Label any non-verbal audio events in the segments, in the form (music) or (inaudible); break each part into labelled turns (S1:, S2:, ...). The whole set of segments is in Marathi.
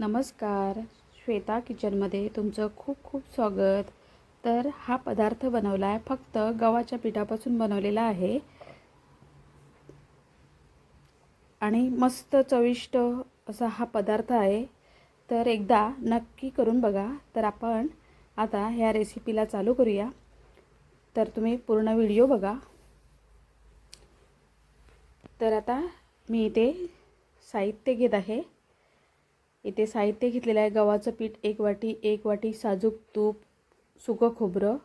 S1: नमस्कार. श्वेता किचनमध्ये तुमचं खूप खूप स्वागत. तर हा पदार्थ बनवला आहे फक्त गव्हाच्या पिठापासून बनवलेला आहे. आणि मस्त चविष्ट असा हा पदार्थ आहे. तर एकदा नक्की करून बघा. तर आपण आता ह्या रेसिपीला चालू करूया. तर तुम्ही पूर्ण व्हिडिओ बघा. तर आता मी इथे साहित्य घेत आहे. इथे साहित्य घेतलेलं आहे. गव्हाचं पीठ एक वाटी एक वाटी साजूक तूप सुकं खोबरं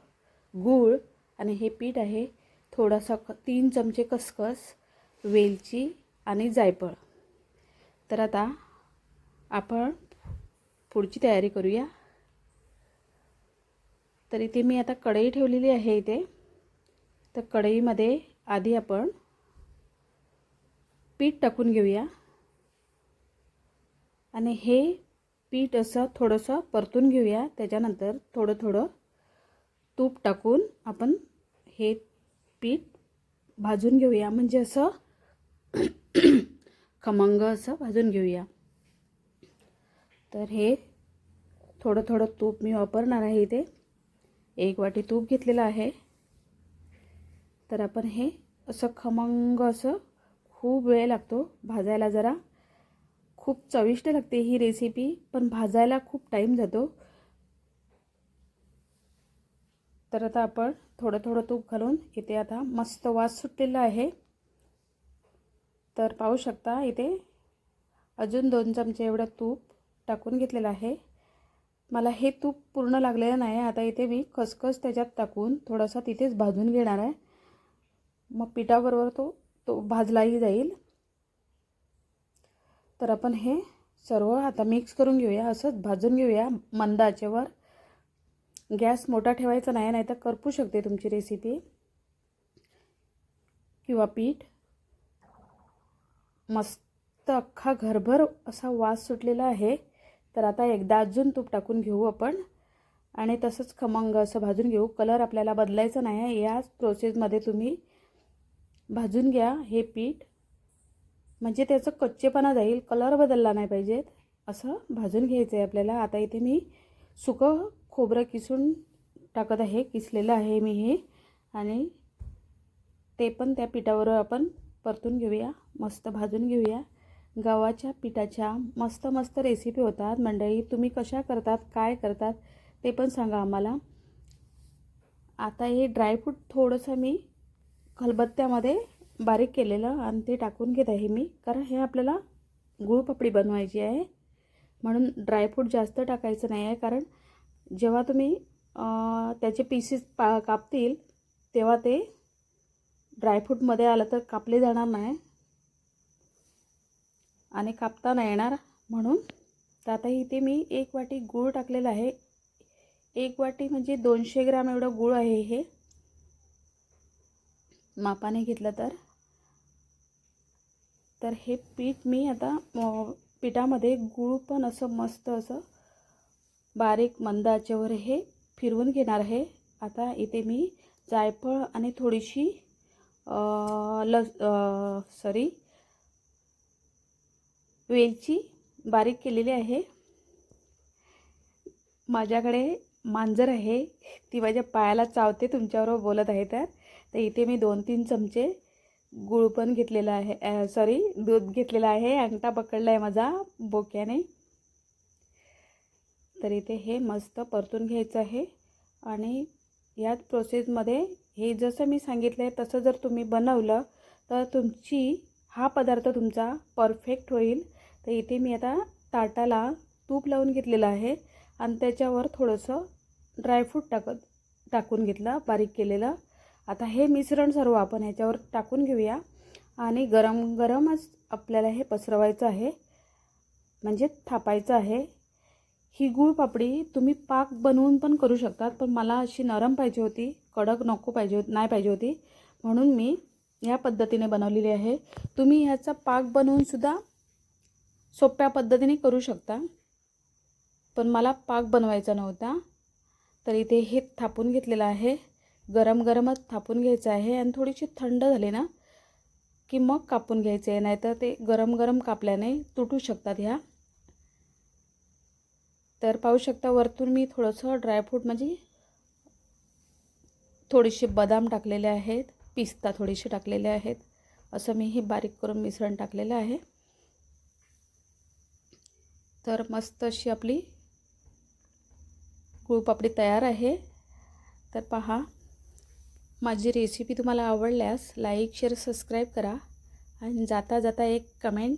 S1: गूळ आणि हे पीठ आहे. थोडासा क तीन चमचे खसखस वेलची आणि जायफळ. तर आता आपण पुढची तयारी करूया. तर इथे मी आता कढई ठेवलेली आहे इथे. तर कढईमध्ये आधी आपण पीठ टाकून घेऊया. आणि हे पीठ असं थोडंसं परतून घेऊया. त्याच्यानंतर थोडं थोडं तूप टाकून आपण हे पीठ भाजून घेऊया. म्हणजे असं (clears throat) खमंग असं भाजून घेऊया. तर हे थोडं थोडं तूप मी वापरणार आहे इथे. एक वाटी तूप घेतलेलं आहे. तर आपण हे असं खमंग असं खूप वेळ लागतो भाजायला जरा. खूप चविष्ट लागते ही रेसिपी पण भाजायला खूप टाईम जातो. तर आता आपण थोडं थोडं तूप घालून इथे आता मस्त वास सुटलेला आहे. तर पाहू शकता इथे अजून दोन चमचे एवढं तूप टाकून घेतलेलं आहे. मला हे तूप पूर्ण लागलेलं नाही आता इथे मी खसखस त्याच्यात टाकून थोडासा तिथेच भाजून घेणार आहे. मग पिठाबरोबर तो तो भाजलाही जाईल. तर आपण हे सर्व आता मिक्स करून घेऊया असंच भाजून घेऊया मंद आचेवर गॅस मोठा ठेवायचा नाही नाही तर करपू शकते तुमची रेसिपी किंवा पीठ. मस्त अख्खा घरभर असा वास सुटलेला आहे. तर आता एकदा अजून तूप टाकून घेऊ आपण. आणि तसंच खमंग असं भाजून घेऊ. कलर आपल्याला बदलायचा नाही आहे. याच प्रोसेसमध्ये तुम्ही भाजून घ्या हे पीठ. म्हणजे त्याचं कच्चेपणा जाईल कलर बदलला नाही पाहिजेत असं भाजून घ्यायचं आहे आपल्याला. आता इथे मी सुकं खोबरं किसून टाकत आहे किसलेलं आहे मी हे. आणि ते पण त्या पिठावर आपण परतून घेऊया मस्त भाजून घेऊया. गव्हाच्या पिठाच्या मस्त मस्त रेसिपी होतात. मंडळी तुम्ही कशा करतात काय करतात ते पण सांगा आम्हाला. आता हे ड्रायफ्रूट थोडंसं मी खलबत्त्यामध्ये बारीक केलेलं आणि ते टाकून घेत आहे मी. कारण हे आपल्याला गुळपापडी बनवायची आहे. म्हणून ड्रायफ्रूट जास्त टाकायचं नाही आहे. कारण जेव्हा तुम्ही त्याचे पीसेस पा कापतील तेव्हा ते ड्रायफ्रूटमध्ये आलं तर कापले जाणार नाही. आणि कापता नाही येणार. म्हणून तर आता इथे मी एक वाटी गूळ टाकलेला आहे. एक वाटी म्हणजे दोनशे ग्राम एवढं गूळ आहे हे. मापाने घेतलं तर. तर हे पीठ मी आता पिठामध्ये गूळ पण असं मस्त असं बारीक मंद आचेवर हे फिरवून घेणार आहे. आता इथे मी जायफळ आणि थोडीशी लस सॉरी वेलची बारीक केलेली आहे. माझ्याकडे मांजर आहे ती माझ्या पायाला चावते तुमच्याबरोबर बोलत आहे तर. तर इथे मी दोन तीन चमचे गुळ पण घेतलेला आहे सॉरी दूध घेतलेलं आहे अंगठा पकडला आहे माझा बोक्याने. तर इथे हे मस्त परतून घ्यायचं आहे आणि याच प्रोसेसमध्ये हे जसं मी सांगितलं आहे तसं जर तुम्ही बनवलं तर तुमची हा पदार्थ तुमचा परफेक्ट होईल. तर इथे मी आता ताटाला तूप लावून घेतलेलं आहे आणि त्याच्यावर थोडंसं ड्रायफ्रूट टाकत टाकून घेतलं बारीक केलेलं. आता हे मिश्रण सर्व आपण ह्याच्यावर टाकून घेऊया. आणि गरम गरमच आपल्याला हे पसरवायचं आहे. म्हणजे थापायचं आहे. ही गूळ पापडी तुम्ही पाक बनवून पण करू शकतात पण मला अशी नरम पाहिजे होती कडक नको पाहिजे नाही पाहिजे होती. म्हणून मी या पद्धतीने बनवलेली आहे. तुम्ही ह्याचा पाक बनवूनसुद्धा सोप्या पद्धतीने करू शकता. पण मला पाक बनवायचा नव्हता तर इथे हे थापून घेतलेलं आहे. गरम गरमच थापून घ्यायचं आहे आणि थोडीशी थंड झाली ना की मग कापून घ्यायचे आहे. नाहीतर ते गरम गरम कापल्याने तुटू शकतात ह्या. तर पाहू शकता वरतून मी थोडंसं ड्रायफ्रूट म्हणजे थोडेसे बदाम टाकलेले आहेत पिस्ता थोडेसे टाकलेले आहेत. असं मी हे बारीक करून मिश्रण टाकलेलं आहे. तर मस्त अशी आपली गुळपापडी तयार आहे. तर पहा माझी रेसिपी तुम्हाला आवडल्यास लाईक शेअर सबस्क्राईब करा. आणि जाता जाता एक कमेंट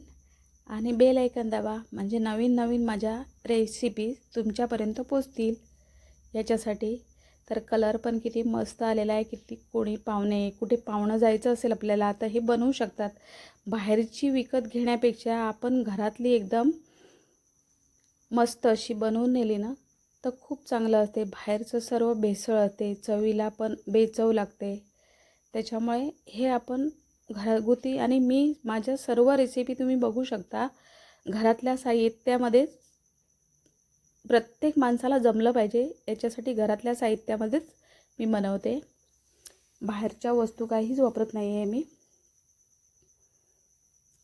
S1: आणि बेल ऐकन दाबा. म्हणजे नवीन नवीन माझ्या रेसिपी तुमच्यापर्यंत पोचतील याच्यासाठी तर कलर पण किती मस्त आलेला आहे. किती कोणी पाहुणे कुठे पाहुणं जायचं असेल आपल्याला तर हे बनवू शकतात. बाहेरची विकत घेण्यापेक्षा आपण घरातली एकदम मस्त अशी बनवून नेली ना तर खूप चांगलं असते. बाहेरचं सर्व भेसळ असते. चवीला पण बेचव लागते. त्याच्यामुळे हे आपण घरगुती आणि मी माझ्या सर्व रेसिपी तुम्ही बघू शकता. घरातल्या साहित्यामध्येच प्रत्येक माणसाला जमलं पाहिजे. याच्यासाठी घरातल्या साहित्यामध्येच मी बनवते. बाहेरच्या वस्तू काहीच वापरत नाही आहे मी.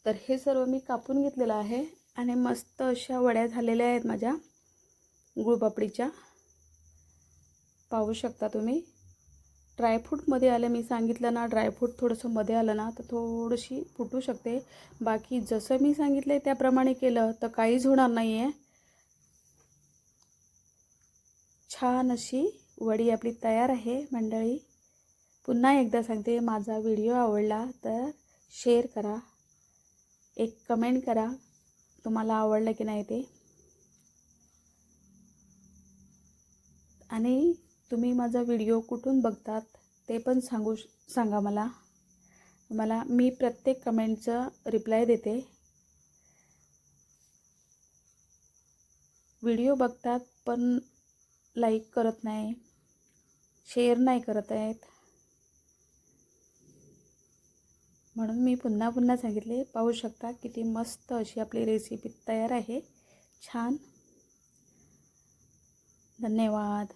S1: तर हे सर्व मी कापून घेतलेलं आहे. आणि मस्त अशा वड्या झालेल्या आहेत माझ्या. गुळपापडीच्या पाहू शकता तुम्ही. ड्रायफ्रूटमध्ये आलं मी सांगितलं ना ड्रायफ्रूट थोडंसं मध्ये आलं ना तर थोडीशी फुटू शकते. बाकी जसं मी सांगितलं आहे त्याप्रमाणे केलं तर काहीच होणार नाही आहे छान अशी वडी आपली तयार आहे मंडळी. पुन्हा एकदा सांगते माझा व्हिडिओ आवडला तर शेअर करा. एक कमेंट करा तुम्हाला आवडलं की नाही ते. आणि तुम्ही माझा व्हिडिओ कुठून बघतात ते पण सांगू सांगा मला. मला मी प्रत्येक कमेंटचं रिप्लाय देते. व्हिडिओ बघतात पण लाईक करत नाही शेअर नाही करत आहेत. म्हणून मी पुन्हा पुन्हा सांगितले पाहू शकता किती मस्त अशी आपली रेसिपी तयार आहे. छान. धन्यवाद.